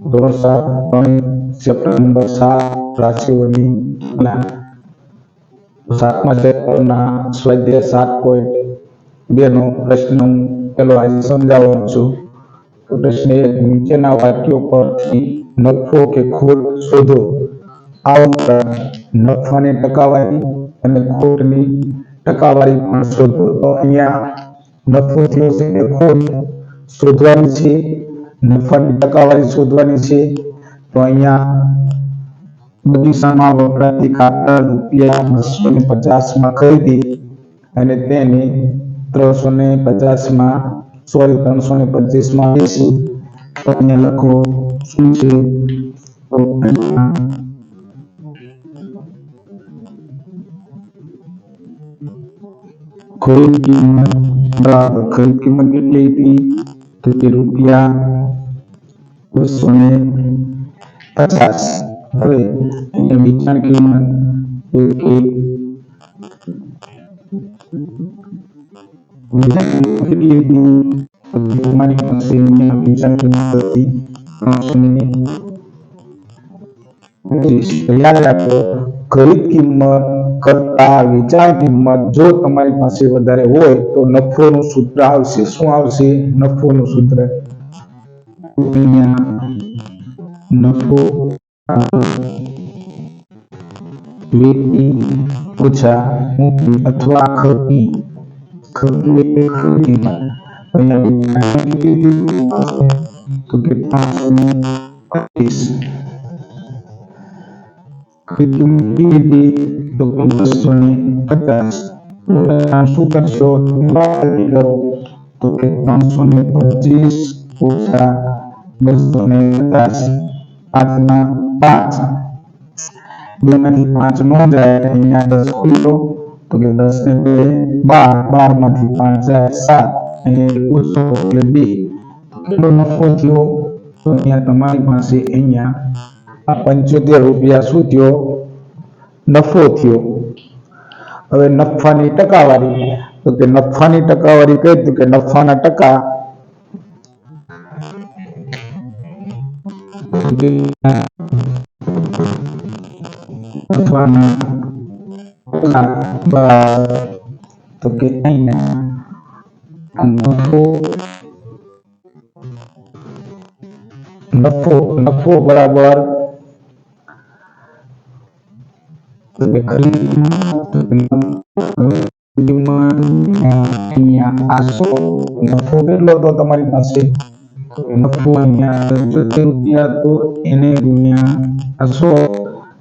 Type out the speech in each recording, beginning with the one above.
ગણિત chapter number સાત રાશિઓની સાતમા ચેપ્ટરના સ્વાધ્યાય સાત પોઈન્ટ બે નો પ્રશ્ન હું પેલો આજે સમજાવવાનો છું પ્રશ્ન નીચેના વાક્યો પરથી નફો કે ખોટ શોધો આ ઉપરાંત નફાની ટકાવારી અને ખોટની ટકાવારી પણ શોધો તો અહીંયા નફો થયો છે ખોટ શોધવાની છે નફાની ટકાવારી શોધવાની છે, તો અહીંયા બગીચામાં વપરાતી ખાતર રૂપિયા બસો ને પચાસમાં ખરીદી અને તેને ત્રણસો ને પચાસમાં સોરી, ત્રણસો ને પચીસમાં વેચી. તો લખો શું છે? તો ખરીદ કિંમત, બરાબર ખરીદ કિંમત કેટલી હતી? તો કે રૂપિયા બસો ને પચાસ હવે અહીંયા વેચાણ કિંમત તો કે વેચાણ કિંમત કેટલી હતી તો કે અમારી પાસે અહીંયા વેચાણ કિંમત હતી ત્રણસો ને પચીસ તો યાદ રાખો ખરીદ કિંમત કરતા વેચાણ કિંમત જો તમારી પાસે વધારે હોય તો નફોનું સૂત્ર આવશે શું આવશે નફોનું સૂત્ર અહીંયા નફો વેચી ઓછા મૂકી અથવા ખર્ચી ખર્ચી એટલે ખરીદ કિંમત અહીંયા વેચાણ કેટલી આવશે? તો કે પાંચસો ને પચીસ કિંમતી તો કે બસો ને પચાસ આ શું કરશો બાદ બસો ને પચાસ પાંચ બે પાંચ નો જાય અહીંયા દસ ખુલ્લો તો કે દસ ને બે બાર બારમાંથી પાંચ જાય સાત અહીંયા ઓછો એટલે બે કેટલો નફો થયો તો અહીંયા તમારી પાસે અહીંયા આ પંચોતેર રૂપિયા શું થયો નફો થયો હવે નફાની ટકાવારી, તો કે નફાની ટકાવારી કઈ તો કે નફાના ટકા નફાના ટકા બરાબર તો કે અહીંયા આ નફો નફો નફો બરાબર તો કે ખરીદ કિંમત અહીંયા આસો નફો કેટલો હતો તમારી પાસે નફો અહીંયા પંચોતેર રૂપિયા તો એને ગુણ્યા આસો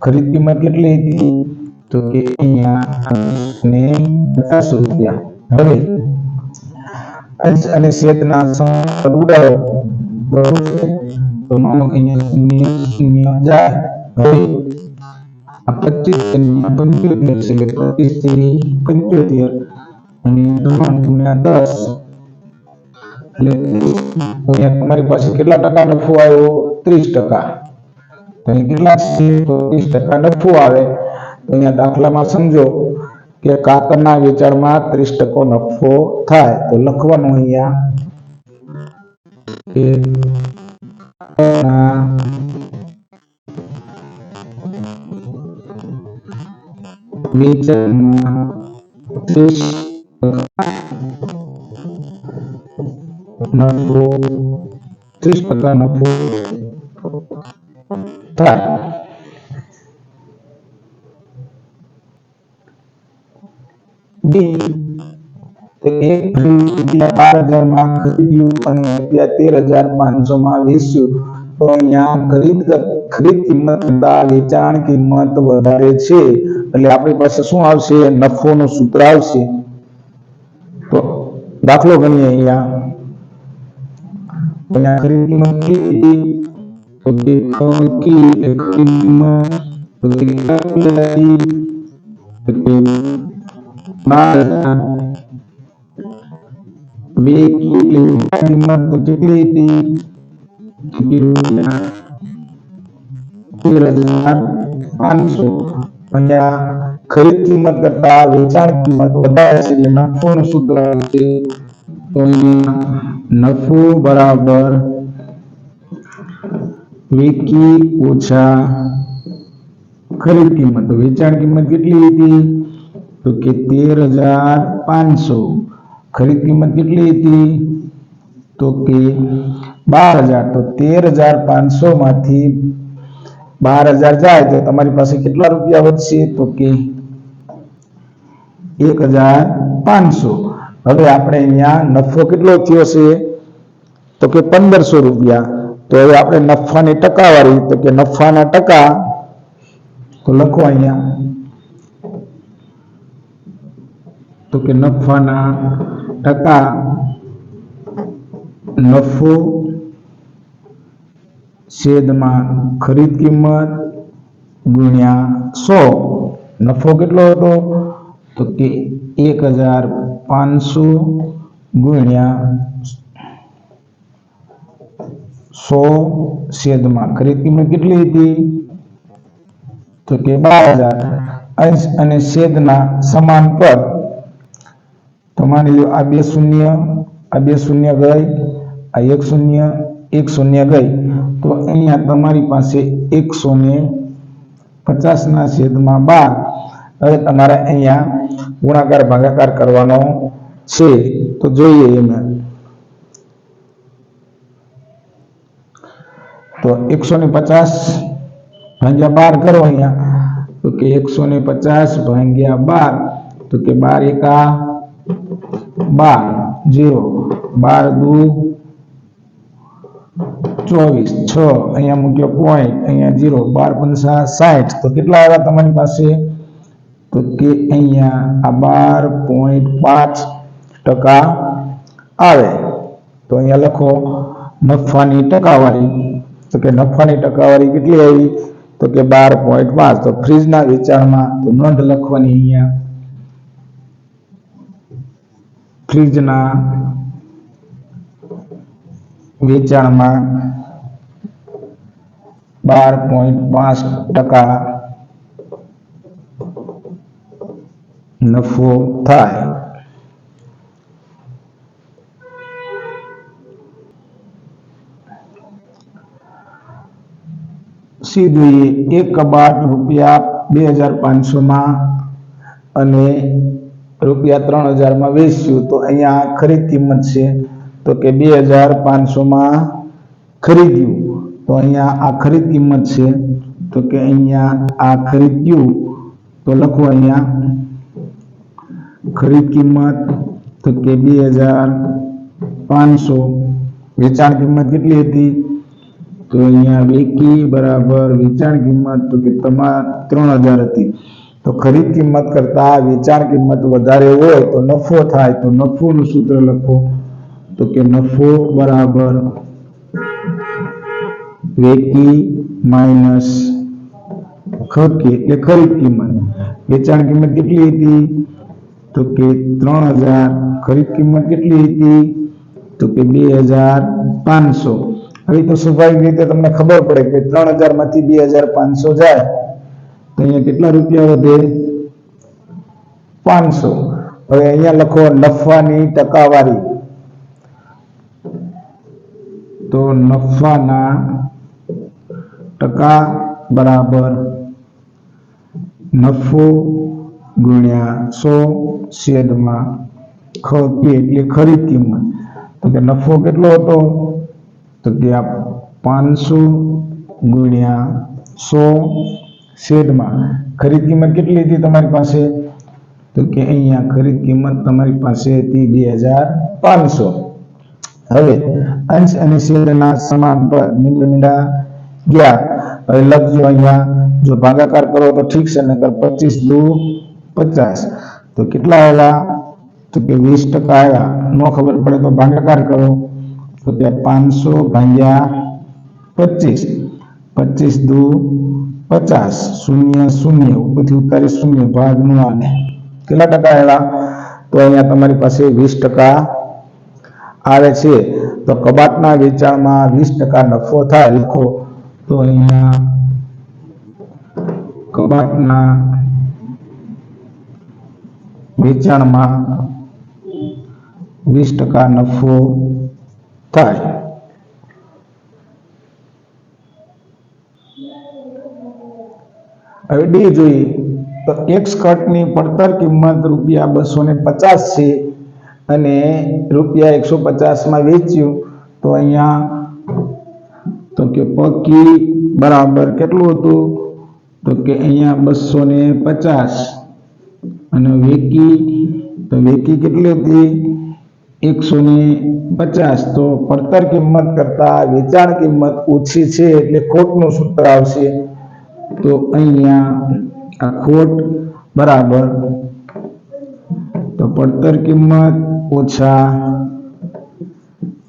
ખરીદ કિંમત કેટલી હતી તો કે અહીંયા ને પચાસ રૂપિયા હવે અંશ અને છેદના સંખ્યા ઉડાડો બરોબર છે તો માનો કે અહીંયા શૂન્ય શૂન્ય જાય હવે આ પચીસ અને પંચોતેર છે એટલે પચીસથી પંચોતેર અને ત્રણ ગુણ્યા દસ એટલે તમારી પાસે કેટલા ટકા નફો આવ્યો? ત્રીસ ટકા. કેટલા ત્રીસ ટકા નફો આવે. અહીંયા દાખલામાં સમજો કે કાતરના વેચાણમાં ત્રીસ ટકો નફો થાય. તો લખવાનું અહીંયા. વેચાણમાં નફો ત્રીસ ટકા નફો થાય બી. એક પાંચસો માં વેચ્યું. તો અહીંયા ખરીદ કિંમત કરતા વેચાણ કિંમત વધારે છે. એટલે આપણી પાસે શું આવશે? નફોનું સૂત્ર આવશે. તો દાખલો ગણીએ અહીંયા. અહીંયા ખરીદ કિંમત કેટલી તો કે ખરીદ એટલે ખરીદ કિંમત તો કે કેટલી હતી? તો કે બાર હજાર બે કેટલી કિંમત તો કેટલી હતી તો કે રૂપિયા તેર હજાર પાંચસો અહીંયા ખરીદ કિંમત કરતા વેચાણ કિંમત વધારે છે એટલે નફોનું સૂત્ર છે તો અહીંયા નફો બરાબર વેકી ઓછા ખરીદ કિંમત. વેચાણ કિંમત કેટલી હતી? તો કે તેર હજાર પાંચસો. ખરીદ કિંમત કેટલી હતી? તો કે બાર હજાર. તો તેર હજાર પાંચસો માંથી બાર હજાર જાય. તો તમારી પાસે કેટલા રૂપિયા વધશે? તો કે એક હજાર પાંચસો. હવે આપણે અહીંયા નફો કેટલો થયો છે? તો કે પંદરસો રૂપિયા. તો હવે આપણે નફાની ટકાવારી, તો કે નફાના ટકા, તો લખો અહીંયા. તો કે નફાના ટકા, નફો છેદમાં ખરીદ કિંમત ગુણ્યા સો. નફો કેટલો હતો? તો કે એક હજાર પાંચસો ગુણ્યા સો છેદમાં. ખરીદ કિંમત કેટલી હતી? તો કે બાર હજાર. અંશ અને છેદના સમાન પદ. તો માની લો આ બે શૂન્ય, આ બે શૂન્ય ગઈ, આ એક શૂન્ય એક શૂન્ય ગઈ. તો અહીંયા તમારી પાસે એકસો ને પચાસના છેદમાં બાર. હવે તમારે અહીંયા ગુણાકાર, ભાગાકાર કરવાનો છે, તો જોઈએ એમાં. તો એકસો ને પચાસ ભાગ્યા બાર કરો અહીંયા. તો કે એકસો ને પચાસ ભાગ્યા બાર, તો કે બાર એકા બાર જીરો બાર દુ ચોવીસ, છ. અહીંયા મૂક્યો પોઈન્ટ અહીંયા જીરો બાર પંચા સાઠ. તો કેટલા આવ્યા તમારી પાસે? તો કે અહીંયા આ બાર પોઈન્ટ પાંચ ટકા આવે. તો અહીંયા લખો નફાની ટકાવારી. તો કે નફાની ટકાવારી કેટલી આવી? તો કે બાર પોઈન્ટ પાંચ. તો ફ્રીજના વેચાણમાં તો નોંધ લખવાની અહીંયા. ફ્રીજના વેચાણમાં બાર પોઈન્ટ પાંચ ટકા નફો થાય સી જોઈએ એક કબાટ રૂપિયા બે હજાર પાંચસોમાં અને રૂપિયા ત્રણ હજારમાં વેચ્યું. તો અહીંયા ખરીદ કિંમત છે તો કે બે હજાર પાંચસોમાં ખરીદ્યું. તો અહીંયા આ ખરીદ કિંમત છે તો કે અહીંયા આ ખરીદ્યું. તો લખો અહીંયા ખરીદ કિંમત તો કે બે હજાર પાંચસો. વેચાણ કિંમત કેટલી હતી? તો અહીંયા વેકી બરાબર વેચાણ કિંમત તો કે તમાર ત્રણ હજાર હતી. તો ખરીદ કિંમત કરતા વેચાણ કિંમત વધારે હોય તો નફો થાય. તો નફોનું સૂત્ર લખો. તો કે નફો બરાબર વેકી માઇનસ ખર્ચી એટલે ખરીદ કિંમત. વેચાણ કિંમત કેટલી હતી? તો કે ત્રણ હજાર, ખરીદ કિંમત કેટલી હતી? તો કે બે હજાર પાંચસો. હવે તો સ્વાભાવિક રીતે તમને ખબર પડે કે ત્રણ હજારમાંથી બે હજાર પાંચસો જાય. તો અહીંયા કેટલા રૂપિયા વધે? પાંચસો. હવે અહીંયા લખો નફાની ટકાવારી. તો નફાના ટકા બરાબર નફો ગુણ્યા સો છેદમાં પી એટલે ખરીદ કિંમત. તો કે નફો કેટલો હતો? તો કે આ પાંચસો ગુણ્યા સો છેદમાં. ખરીદ કિંમત કેટલી હતી તમારી પાસે? તો કે અહીંયા ખરીદ કિંમત તમારી પાસે હતી બે હજાર પાંચસો. હવે અંશ અને છેદના સમાન પર મીંડા મીંડા ગયા. હવે લખજો અહીંયા, જો ભાગાકાર કરો તો ઠીક છે, નકર પચીસ દુ પચાસ. તો કેટલા આવેલા તો કે વીસ ટકા આવ્યા ન ખબર પડે તો ભાગાકાર કરો. તો કે પાંચસો ભાગ્યા પચીસ. પચીસ દુ પચાસ. શૂન્ય શૂન્ય. ઉપરથી ઉતારી શૂન્ય ભાગ ન આને. કેટલા ટકા આવ્યા તો અહીંયા તમારી પાસે વીસ ટકા આવે છે. તો કબાટના વેચાણમાં વીસ ટકા નફો થાય. લખો તો અહીંયા કબાટના વેચાણમાં વીસ ટકા નફો થાય. હવે ડી જોઈએ. તો એક સ્કર્ટની પડતર કિંમત રૂપિયા બસો ને પચાસ છે અને રૂપિયા એકસો પચાસમાં વેચ્યું, તો અહીંયા તો કે પકી બરાબર કેટલું હતું? તો કે અહીંયા બસો ને પચાસ. અને વેકી, તો વેકી કેટલી હતી? એકસો ને પચાસ. તો પડતર કિંમત કરતા વેચાણ કિંમત ઓછી છે એટલે ખોટનું સૂત્ર આવશે. તો અહીંયા આ ખોટ બરાબર. તો પડતર કિંમત ઓછા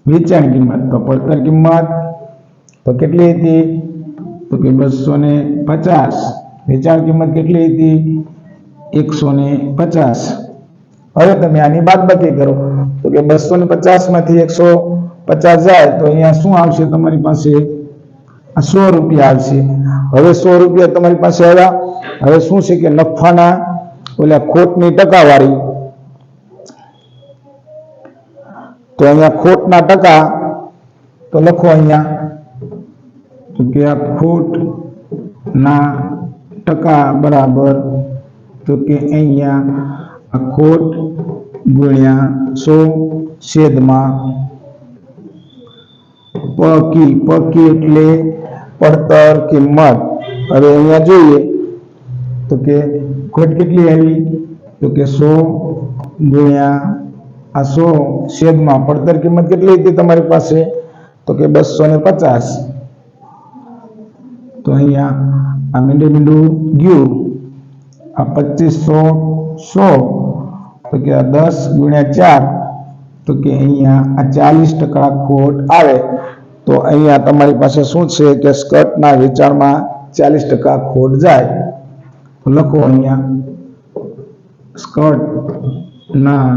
વેચાણ કિંમત. તો પડતર કિંમત તો કેટલી હતી? તો કે બસો ને પચાસ. વેચાણ કિંમત કેટલી હતી? એકસો ને પચાસ હવે તમે આની બાદબાકી કરો. તો કે બસો ને પચાસમાંથી એકસો પચાસ જાય, તો અહીંયા શું આવશે તમારી પાસે? આ સો રૂપિયા આવશે. હવે સો રૂપિયા તમારી પાસે આવ્યા. હવે શું છે કે નફાના ઓલા ખોટની ટકાવારી. તો અહીંયા ખોટના ટકા, તો લખો અહીંયા. તો કે આ ખોટના ટકા બરાબર તો કે અહીંયા આ ખોટ ગુણ્યા સો છેદમાં પકી પકી એટલે પડતર કિંમત. હવે અહીંયા જોઈએ તો કે ખોટ કેટલી આવી? તો કે સો ગુણ્યા આ સો છેદમાં પડતર કિંમત કેટલી હતી તમારી પાસે? તો કે બસો ને પચાસ. તો અહીંયા આ મીંડું મીંડું ગયું. આ પચીસો સો. તો કે દસ ગુણ્યા ચાર, તો કે અહીંયા આ ચાલીસ ટકા ખોટ આવે. તો અહીંયા તમારી પાસે શું છે કે સ્કર્ટના વેચાણમાં ચાલીસ ટકા ખોટ જાય. લખો અહીંયા સ્કર્ટના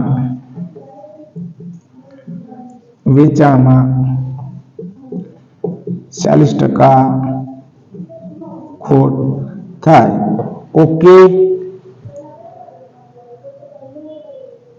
વેચાણમાં ચાલીસ ટકા ખોટ થાય. ઓકે.